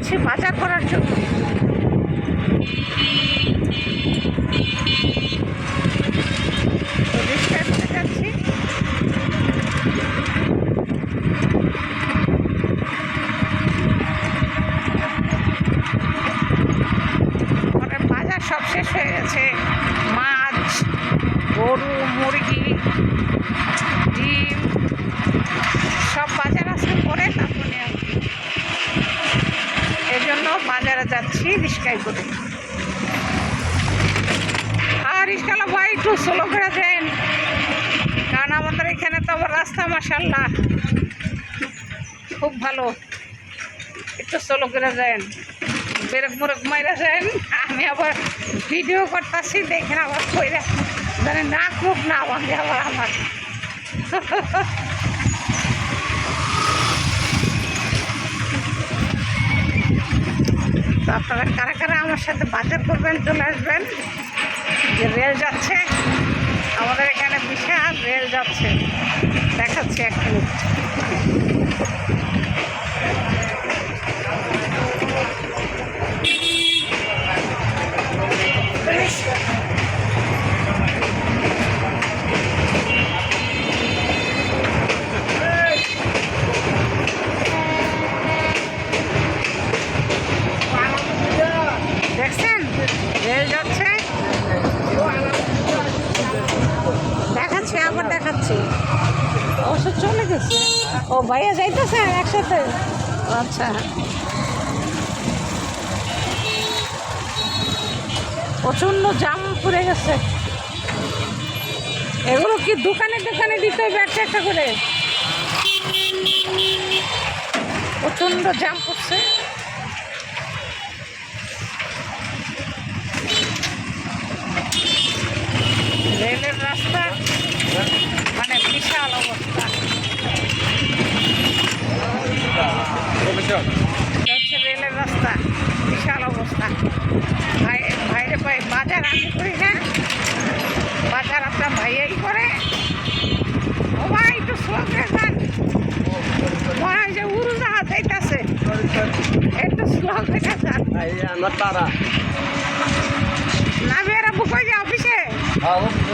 যাচ্ছি বাজার করার জন্য তো রিক্সায় করে যাচ্ছি মানে বাজার সব শেষ হয়ে গেছে মাছ গরু মুরগি ডিম সব বাজার আসলে পরে তারপরে আর কি। এই জন্য বাজারে যাচ্ছি রিক্সায় করে আর রিক্সালা ভাই একটু স্লো করে দেন। কারণ আমাদের এখানে তো আবার রাস্তা মাসাল্লাহ খুব ভালো। একটু স্লো করে দেন। বেরেক মুরেক মাইরা দেন। আমি আবার ভিডিও করতেছি, দেখেন আবার কইরা মানে নাক মুখ না ভাঙে আবার আমার। তো আপনারা কারা কারা আমার সাথে বাজার করবেন, চলে আসবেন? যে রেল যাচ্ছে, আমাদের এখানে বিশাল রেল যাচ্ছে। দেখাচ্ছি এক মিনিট। অবশ্য চলে গেছে। ও ভাইয়া যাইতেছে একসাথে? আচ্ছা। প্রচণ্ড জাম পড়ে গেছে। এগুলো কি দোকানে দোকানে দিতে হবে একটা একটা করে? প্রচণ্ড জাম পড়ছে রেলের রাস্তা মানে বিশাল অবস্থা এটা হচ্ছে রেলের রাস্তা বিশাল অবস্থা ভাই ভাইরে ভাই বাজার আমি করি না বাজার আপনার ভাইয়াই করে। ও ভাই একটু স্লো করে যান। মনে হয় যে উড়োজাহাজ যাইতাছে। একটু স্লো যান। আমার তারা। না বেরা বুক হয়ে যায় অফিসে?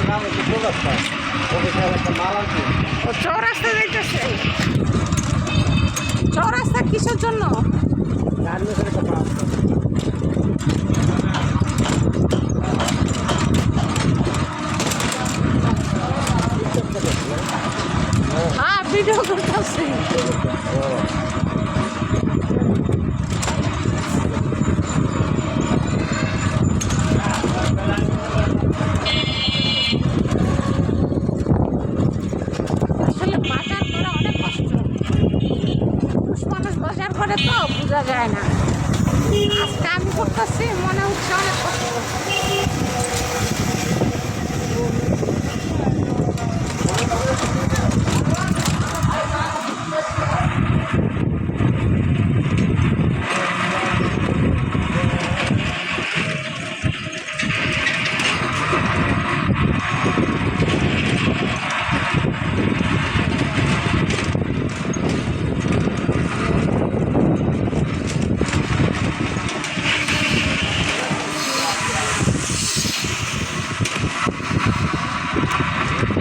নাম ও চৌরাস্তা যাইতেছে। চৌরাস্তা কিসের জন্য গার্মেন্টসের একটা মাল হ্যাঁ ভিডিও করতেছি আসলে বাজার করা অনেক কষ্ট পুরুষ বাজার করে তো বোঝা যায় না। আজকে আমি করতেছি মনে হচ্ছে অনেক কষ্ট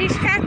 Liszka?